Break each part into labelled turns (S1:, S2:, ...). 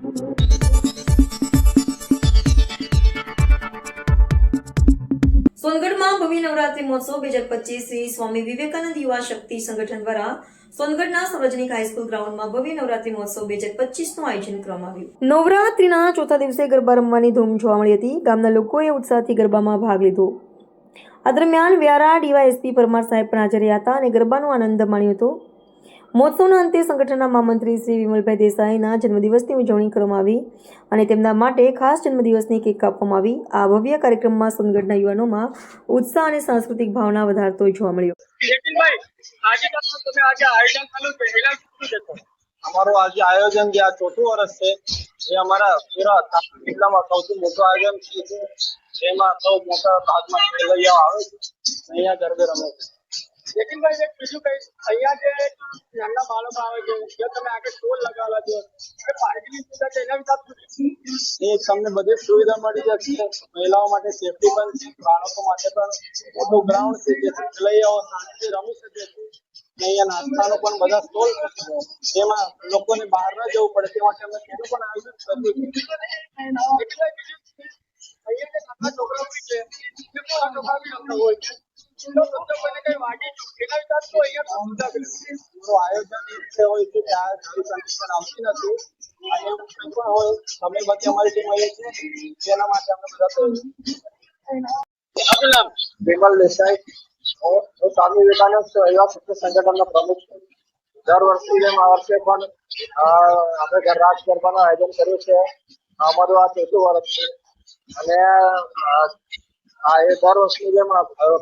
S1: સોનગઢમાં ભવ્ય નવરાત્રી મહોત્સવ બે હજાર પચીસ શ્રી સ્વામી વિવેકાનંદ યુવા શક્તિ સંગઠન દ્વારા સોનગઢના સાર્વજનિક હાઈસ્કૂલ ગ્રાઉન્ડમાં ભવ્ય નવરાત્રી મહોત્સવ બે હજાર પચીસનું આયોજન કરવામાં આવ્યું. નવરાત્રીના ચોથા દિવસે ગરબા રમવાની ધૂમ જોવા મળી હતી. ગામના લોકોએ ઉત્સાહથી ગરબામાં ભાગ લીધો. આ દરમિયાન વ્યારા ડીવાયએસપી પરમાર સાહેબ પણ હાજર રહ્યા હતા અને ગરબાનો આનંદ માણ્યો હતો. મહોત્સવના અંતે સંગઠનના મહામંત્રી શ્રી વિમલભાઈ દેસાઈના જન્મદિવસની ઉજવણી કરવામાં આવી અને તેમના માટે ખાસ જન્મદિવસની કેક કાપવામાં આવી. આ ભવ્ય કાર્યક્રમમાં સોનગઢના યુવાનોમાં ઉત્સાહ અને સાંસ્કૃતિક ભાવના વધારતો જોવા મળ્યો.
S2: અમારું આજે આયોજન જે આ ચોથું વર્ષ છે જે અમારા પૂરા જિલ્લામાં સૌથી મોટું આયોજન છે જેમાં સૌ મોટા ભાગમાં ખેલૈયાઓ આવે છે. અહીંયા ગરબે રમે છે
S3: નીતિનભાઈ એક બીજું કઈ? અહીંયા જે નાના બાળકો આવે છે જે તમે આગળ ટોલ લગાવેલા છે એ પાર્કિંગ સુવિધા છે એના વિશે
S2: એ તમને બધી સુવિધા મળી જશે. મહિલાઓ માટે સેફટી પણ છે બાળકો માટે પણ મોટું ગ્રાઉન્ડ છે જેથી ખેલૈયાઓ શાંતિથી રમી શકે છે અહીંયા નાસ્તાનો પણ બધા સ્ટોલ જેમાં લોકોને બહાર ન જવું પડે તે માટે અમે તેનું પણ આયોજન કર્યું
S3: અહીંયા જે નાના છોકરાઓ છે એ છોકરા હોય છે.
S2: વિમલ દેસાઈ. હું હું સ્વામી વિવેકાનંદ યુવા શક્તિ સંગઠનનો પ્રમુખ છું. દર વર્ષની જેમ આ વર્ષે પણ આપણે આપણે ગરરાજ ગરબાનું આયોજન કર્યું છે. અમારું આ ચોથું વર્ષ છે. અને આ એ દર વર્ષની જેમ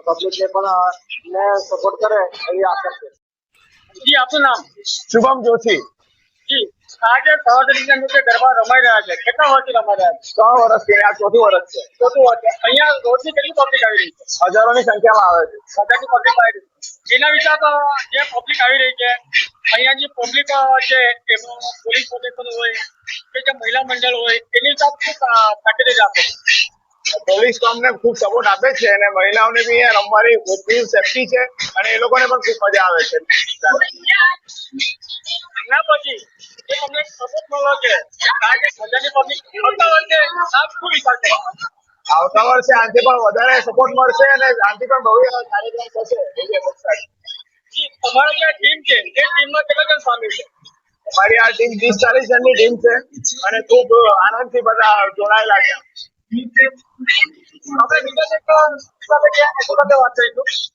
S2: પબ્લિકને પણ અમને સપોર્ટ કરે એવી આશા છે.
S3: જી આપનું નામ?
S2: શુભમ જોશી.
S3: જી આજે સાર્વજનિક અંદર જે ગરબા રમાઈ રહ્યા છે કેટલા વર્ષથી રમાઈ રહ્યા છે?
S2: ત્રણ વર્ષથી આ ચોથું વર્ષ છે.
S3: ચોથું વર્ષ છે. અહીંયા રોજની કેટલી પબ્લિક આવી રહી છે?
S2: હજારોની સંખ્યામાં આવે છે.
S3: બધાની પબ્લિક આવી રહી છે. એના વિશે તો જે પબ્લિક આવી રહી છે અહીંયા જે પબ્લિક છે એમાં પોલીસ પ્રોટેક્શન હોય કે જે મહિલા મંડળ હોય એની સાથે શું ફેસિલિટી આપે? છે
S2: પોલીસ કામને ખૂબ સપોર્ટ આપે છે અને મહિલાઓને બી અહીંયા રમવાની પૂરી સેફટી છે અને એ લોકોને પણ ખૂબ મજા આવે છે.
S3: એના પછી જે તમને સપોર્ટ મળ્યો છે. આજે બધાની પબ્લિક આવતા વર્ષે
S2: આવતા આનાથી પણ વધારે સપોર્ટ મળશે અને આનાથી પણ ભવ્ય કાર્યક્રમ થશે.
S3: તમારો જે ટીમ છે એ ટીમમાં કેટલા જણ સામેલ છે?
S2: અમારી આ ટીમ ત્રીસ ચાલીસ જણની ટીમ છે અને ખૂબ આનંદથી બધા જોડાયેલા છે.
S3: આપણે બીજા એક સાથે ગયા એ સાથે વાત કરીશું